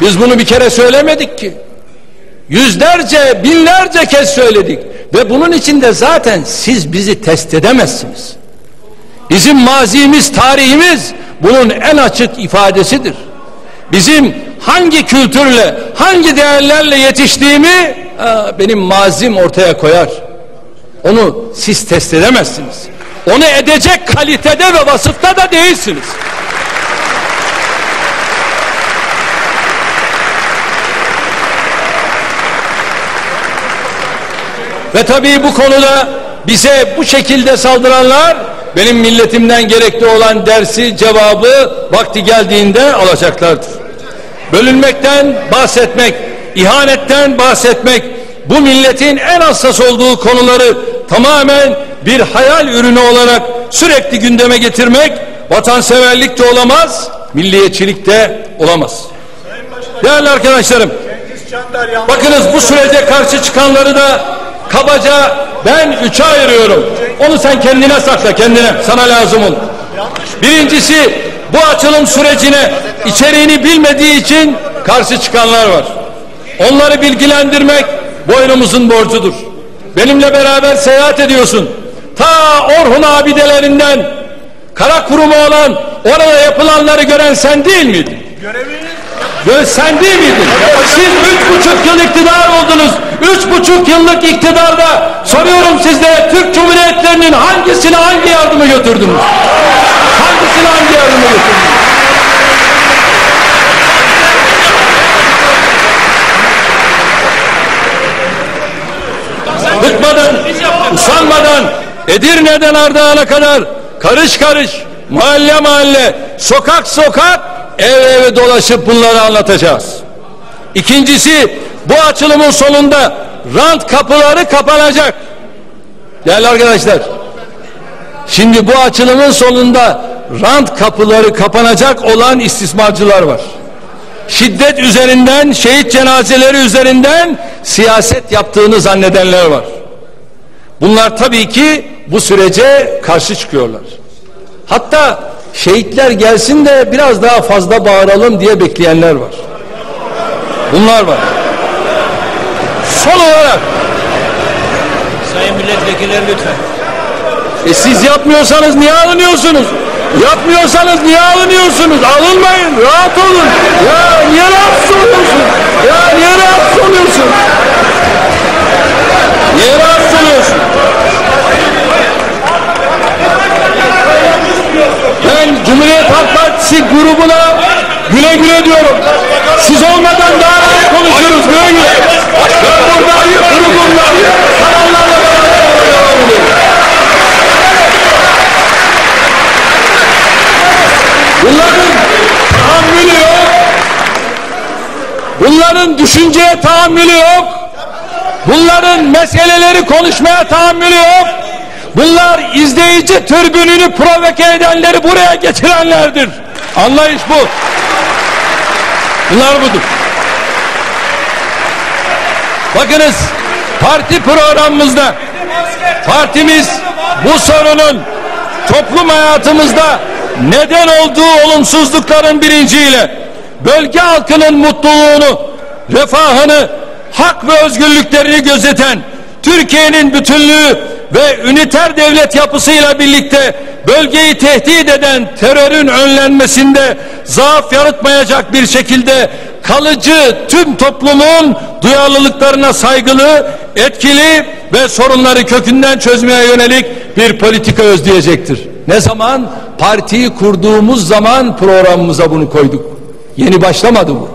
Biz bunu bir kere söylemedik ki. Yüzlerce, binlerce kez söyledik. Ve bunun içinde zaten siz bizi test edemezsiniz. Bizim mazimiz, tarihimiz bunun en açık ifadesidir. Bizim hangi kültürle, hangi değerlerle yetiştiğimi benim mazim ortaya koyar. Onu siz test edemezsiniz. Onu edecek kalitede ve vasıfta da değilsiniz. Ve tabii bu konuda bize bu şekilde saldıranlar benim milletimden gerekli olan dersi, cevabı vakti geldiğinde alacaklardır. Bölünmekten bahsetmek, ihanetten bahsetmek, bu milletin en hassas olduğu konuları tamamen bir hayal ürünü olarak sürekli gündeme getirmek vatanseverlik de olamaz, milliyetçilik de olamaz. Değerli arkadaşlarım, bakınız bu sürece karşı çıkanları da kabaca ben üçe ayırıyorum. Onu sen kendine sakla kendine. Sana lazım olur. Birincisi bu açılım sürecine içeriğini bilmediği için karşı çıkanlar var. Onları bilgilendirmek boynumuzun borcudur. Benimle beraber seyahat ediyorsun. Ta Orhun abidelerinden kara kurumu olan orada yapılanları gören sen değil miydin? Göreviniz sen değil miydin? Siz üç buçuk yıl iktidar oldunuz. Üç buçuk yıllık iktidarda soruyorum sizlere Türk Cumhuriyetlerinin hangisine hangi yardımı götürdünüz? Hangisine hangi yardımı götürdünüz? Bıkmadan, usanmadan Edirne'den Ardahan'a kadar karış karış mahalle mahalle sokak sokak ev eve dolaşıp bunları anlatacağız. İkincisi bu açılımın sonunda rant kapıları kapanacak. Değerli arkadaşlar şimdi bu açılımın sonunda rant kapıları kapanacak olan istismarcılar var. Şiddet üzerinden, şehit cenazeleri üzerinden siyaset yaptığını zannedenler var. Bunlar tabii ki bu sürece karşı çıkıyorlar. Hatta şehitler gelsin de biraz daha fazla bağıralım diye bekleyenler var. Bunlar var. Son olarak Sayın milletvekiller lütfen. e siz yapmıyorsanız niye alınıyorsunuz? Yapmıyorsanız niye alınıyorsunuz? Alınmayın, rahat olun. Ya niye rahatsız oluyorsun? Ya niye rahatsız oluyorsun? Niye rahatsız oluyorsun? Ben Cumhuriyet Halk Partisi grubuna güle güle diyorum. Siz olmadan daha rahat konuşuruz güle güle. Ben burada grubumla, kanallarla. Bunların tahammülü yok. Bunların düşünceye tahammülü yok. Bunların meseleleri konuşmaya tahammülü yok. Bunlar izleyici türbününü provoke edenleri buraya getirenlerdir. Anlayış bu. Bunlar budur. Bakınız parti programımızda partimiz bu sorunun toplum hayatımızda neden olduğu olumsuzlukların bilinciyle bölge halkının mutluluğunu, refahını, hak ve özgürlüklerini gözeten Türkiye'nin bütünlüğü ve üniter devlet yapısıyla birlikte bölgeyi tehdit eden terörün önlenmesinde zaaf yaratmayacak bir şekilde kalıcı tüm toplumun duyarlılıklarına saygılı, etkili ve sorunları kökünden çözmeye yönelik bir politika özleyecektir. Ne zaman? Partiyi kurduğumuz zaman programımıza bunu koyduk. Yeni başlamadı bu.